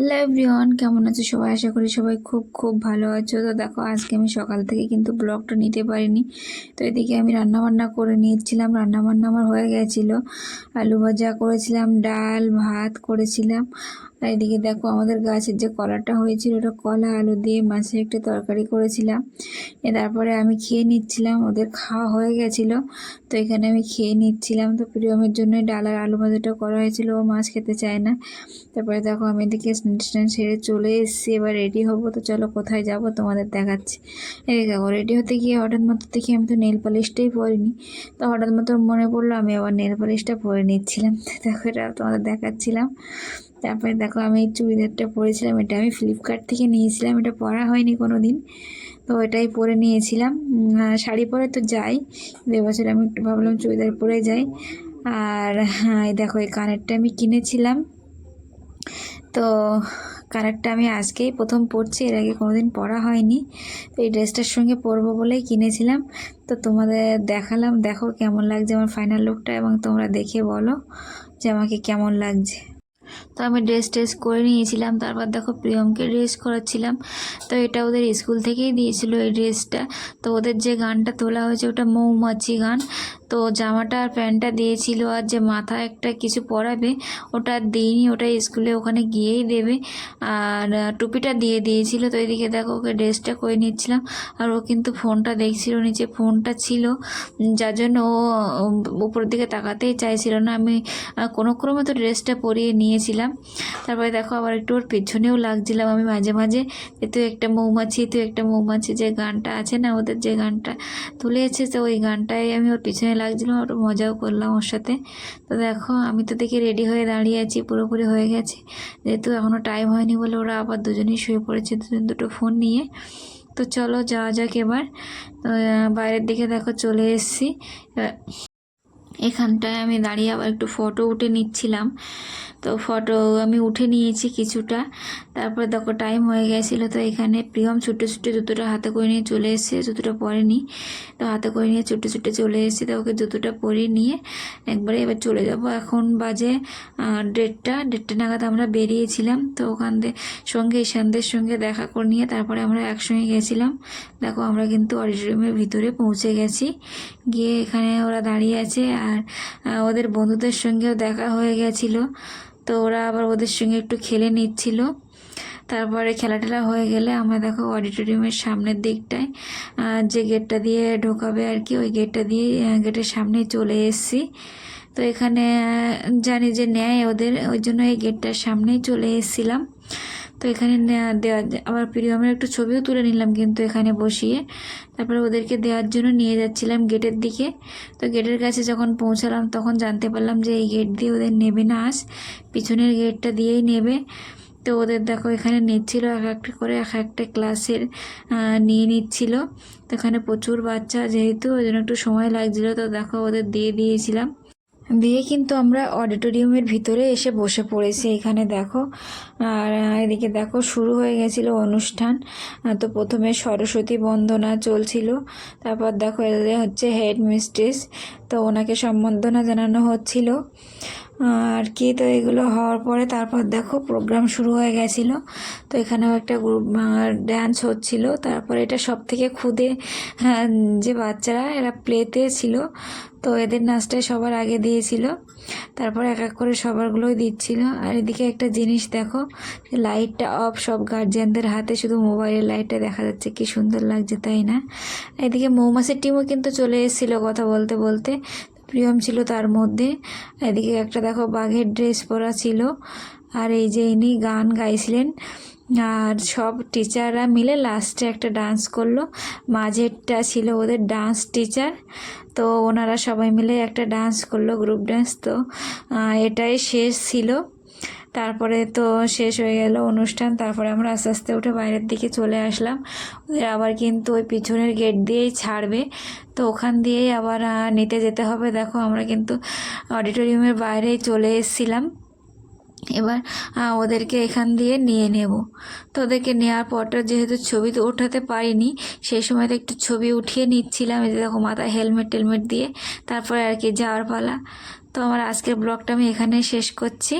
Hello everyone কেমন আছো সবাই? আশা করি সবাই খুব খুব ভালো আছো। তো দেখো, আজকে আমি সকাল থেকে কিন্তু ব্লগটা নিতে পারিনি। তো এদিকে আমি রান্না বান্না করে নিয়েছিলাম। রান্না বান্না আমার হয়ে গেছিল। আলু ভাজা করেছিলাম, ডাল, ভাত করেছিলাম। আর এদিকে দেখো আমাদের গাছের যে কলাটা হয়েছিল, ওটা কলা, আলু দিয়ে মাছের একটা তরকারি করেছিলাম। এ তারপরে আমি খেয়ে নিচ্ছিলাম, ওদের খাওয়া হয়ে গেছিল, তো এখানে আমি খেয়ে নিচ্ছিলাম। তো প্রিয়মের জন্য ডাল আর আলু ভাজাটা করা হয়েছিল, ও মাছ খেতে চায় না। তারপরে দেখো আমি এদিকে স্নান টান সেরে চলে এসেছি, এবার রেডি হব। তো চলো কোথায় যাব তোমাদের দেখাচ্ছি। এই দেখো রেডি হতে গিয়ে হঠাৎ মতো দেখি আমি তো নেল পালিশটাই পরিনি। তো হঠাৎ মতো মনে পড়ল আমি আবার নেল পালিশটা পরে নিচ্ছিলাম। দেখো এটা তোমাদের দেখাচ্ছিলাম। তারপরে দেখো আমি এই চুড়িদারটা পরেছিলাম, এটা আমি ফ্লিপকার্ট থেকে নিয়েছিলাম, এটা পরা হয়নি কোনো দিন তো এটাই পরে নিয়েছিলাম। শাড়ি পরে তো যাই, এবছর আমি একটু ভাবলাম চুড়িদার পরে যাই। আর হ্যাঁ এই দেখো, এই কানেরটা আমি কিনেছিলাম। তো কানেরটা আমি আজকেই প্রথম পরছি, এর আগে কোনোদিন পরা হয়নি। তো এই ড্রেসটার সঙ্গে পরবো বলেই কিনেছিলাম। তো তোমাদের দেখালাম, দেখো কেমন লাগছে আমার ফাইনাল লুকটা এবং তোমরা দেখে বলো যে আমাকে কেমন লাগছে। তো আমি ড্রেস ট্রেস করে নিয়েছিলাম, তারপর দেখো প্রিয়মকে ড্রেস করাচ্ছিলাম। তো এটা ওদের স্কুল থেকেই দিয়েছিল এই ড্রেসটা তো ওদের যে গানটা তোলা হয়েছে ওটা মৌমাছি গান। তো জামাটা আর প্যান্টটা দিয়েছিল আর যে মাথায় একটা কিছু পরাবে ওটা দিইনি ওটা স্কুলে ওখানে গিয়েই দেবে। আর টুপিটা দিয়ে দিয়েছিল তো এদিকে দেখো ওকে ড্রেসটা করে নিচ্ছিলাম। আর ও কিন্তু ফোনটা দেখছিল নিচে ফোনটা ছিল। যার জন্য ও উম, উপরের দিকে তাকাতেই চাইছিল না। আমি কোনো ক্রমে তো ড্রেসটা পরিয়ে নিয়েছিলাম। তারপরে দেখো আবার একটু ওর পেছনেও লাগছিলাম আমি মাঝে মাঝে। যে তুই একটা মৌমাছি তুই একটা মৌমাছি যে গানটা আছে না ওদের যে গানটা তুলেছে তো ওই গানটাই আমি ওর পিছনে লাগছিলাম ওর মজাও করলাম ওর সাথে। তো দেখো আমি তো দেখি রেডি হয়ে দাঁড়িয়ে আছি পুরোপুরি হয়ে গেছে। যেহেতু এখনও টাইম হয়নি বলে ওরা আবার দুজনেই শুয়ে পড়েছে দুজন দুটো ফোন নিয়ে। তো চলো যাওয়া যাক এবার। তো, বাইরের দিকে দেখো চলে এসেছি। এখানটায় আমি দাঁড়িয়ে আবার একটু ফটো উঠে নিচ্ছিলাম। তো ফটো আমি উঠে নিয়েছি কিছুটা। তারপরে দেখো টাইম হয়ে গেছিল, তো এখানে প্রিয়ম ছুটে ছুটে জুতোটা হাতে করে নিয়ে চলে এসেছে, জুতোটা পরে পরেনি। তো হাতে করে নিয়ে ছুটে ছুটে চলে এসেছি, তো ওকে জুতোটা পরে নিয়ে একবারে এবার চলে যাব। এখন বাজে দেড়টা দেড়টা নাগাদ আমরা বেরিয়েছিলাম। তো ওখান থেকে সঙ্গে ঈশানদের সঙ্গে দেখা করে নিয়ে তারপরে আমরা একসঙ্গে গেছিলাম। দেখো আমরা কিন্তু অডিটোরিয়ামের ভিতরে পৌঁছে গেছি। গিয়ে এখানে ওরা দাঁড়িয়ে আছে আর আহ, ওদের বন্ধুদের সঙ্গেও দেখা হয়ে গেছিল। তো ওরা আবার ওদের সঙ্গে একটু খেলে নিচ্ছিল। তারপরে খেলা টেলা হয়ে গেলে আমরা দেখো অডিটোরিয়ামের সামনের দিকটায় যে গেটটা দিয়ে ঢোকাবে আর কি ওই গেটটা দিয়ে গেটের সামনে চলে এসেছি। তো এখানে জানি যে নেয় ওদের ওই জন্য এই গেটটার সামনেই চলে এসেছিলাম। তো এখানে দেওয়া আবার প্রিয়মের একটু ছবিও তুলে নিলাম কিন্তু এখানে বসিয়ে। তারপরে ওদেরকে দেওয়ার জন্য নিয়ে যাচ্ছিলাম গেটের দিকে। তো গেটের কাছে যখন পৌঁছালাম তখন জানতে পারলাম যে এই গেট দিয়ে ওদের নেবে না আস পিছনের গেটটা দিয়েই নেবে। তো ওদের দেখো এখানে নিচ্ছিল এক একটা করে, এক একটা ক্লাসের নিয়ে নিচ্ছিল। তো এখানে প্রচুর বাচ্চা যেহেতু, ওই জন্য একটু সময় লাগছিল। তো দেখো ওদের দিয়ে দিয়েছিলাম। দিয়ে কিন্তু আমরা অডিটোরিয়ামের ভিতরে এসে বসে পড়েছি এখানে দেখো। আর এদিকে দেখো শুরু হয়ে গেছিল অনুষ্ঠান। তো প্রথমে সরস্বতী বন্দনা চলছিল। তারপর দেখো হচ্ছে হেড মিস্ট্রেস তো ওনাকে সম্বর্ধনা জানানো হচ্ছিল। আর কি তো এগুলো হওয়ার পরে তারপর দেখো প্রোগ্রাম শুরু হয়ে গেছিল। তো এখানেও একটা গ্রুপ ড্যান্স হচ্ছিল। তারপর এটা সব থেকে খুদে হ্যাঁ, যে বাচ্চারা এরা প্লেতে ছিল। তো এদের নাচটাই সবার আগে দিয়েছিল। তারপর এক এক করে সবারগুলোই দিচ্ছিল। আর এদিকে একটা জিনিস দেখো লাইটটা অফ সব গার্জিয়ানদের হাতে শুধু মোবাইলের লাইটটা দেখা যাচ্ছে। কি সুন্দর লাগছে তাই না? এদিকে মৌমাছির টিমও কিন্তু চলে এসেছিল কথা বলতে বলতে। প্রিয়ম ছিল তার মধ্যে। এদিকে একটা দেখো, বাঘের ড্রেস পরা ছিল। আর এই যে ইনি গান গাইছিলেন। আর সব টিচাররা মিলে লাস্টে একটা ডান্স করল। মাঝেরটা ছিল ওদের ডান্স টিচার তো ওনারা সবাই মিলে একটা ডান্স করল গ্রুপ ডান্স তো এটাই শেষ ছিল। তারপরে তো শেষ হয়ে গেল অনুষ্ঠান, তারপরে আমরা আস্তে আস্তে উঠে বাইরের দিকে চলে আসলাম। ওদের আবার কিন্তু ওই পিছনের গেট দিয়েই ছাড়বে। তো ওখান দিয়েই আবার নিতে যেতে হবে। দেখো, আমরা কিন্তু অডিটোরিয়ামের বাইরেই চলে এসেছিলাম। এবার ওদেরকে এখান দিয়ে নিয়ে নেব। তো ওদেরকে নেওয়ার পরটা যেহেতু ছবি তো ওঠাতে পারিনি, সেই সময় তো একটু ছবি উঠিয়ে নিচ্ছিলাম। এই দেখো, মাথায় হেলমেট টেলমেট দিয়ে তারপরে আর কি যাওয়ার পালা। তো আমার আজকের ব্লগটা আমি এখানেই শেষ করছি।